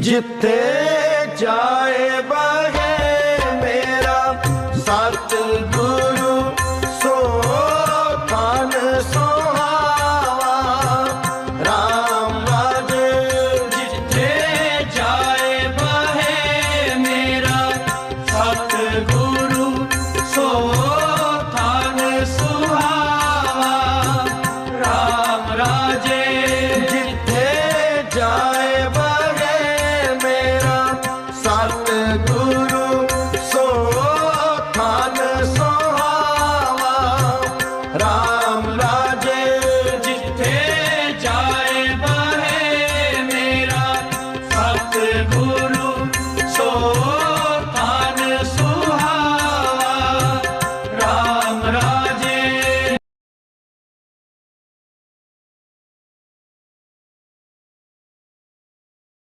ਜਿੱਥੇ ਜਾਏ ਬਹੇ ਮੇਰਾ ਸਤ ਸੋ ਤਨ ਸੋਹਾਵਾ। RAM ਰਾਜ, ਜਿੱਥੇ ਜਾਏ ਬਹੇ ਮੇਰਾ ਸਤ ਗੁਰੂ ਸੋ ਤਨ ਸੋਹਾਵਾ ਜਿੱਥੇ ਜਾਏ ਸਤਿਗੁਰੂ ਸੋ ਥਨ ਸੋਹਾਵਾ ਰਾਮ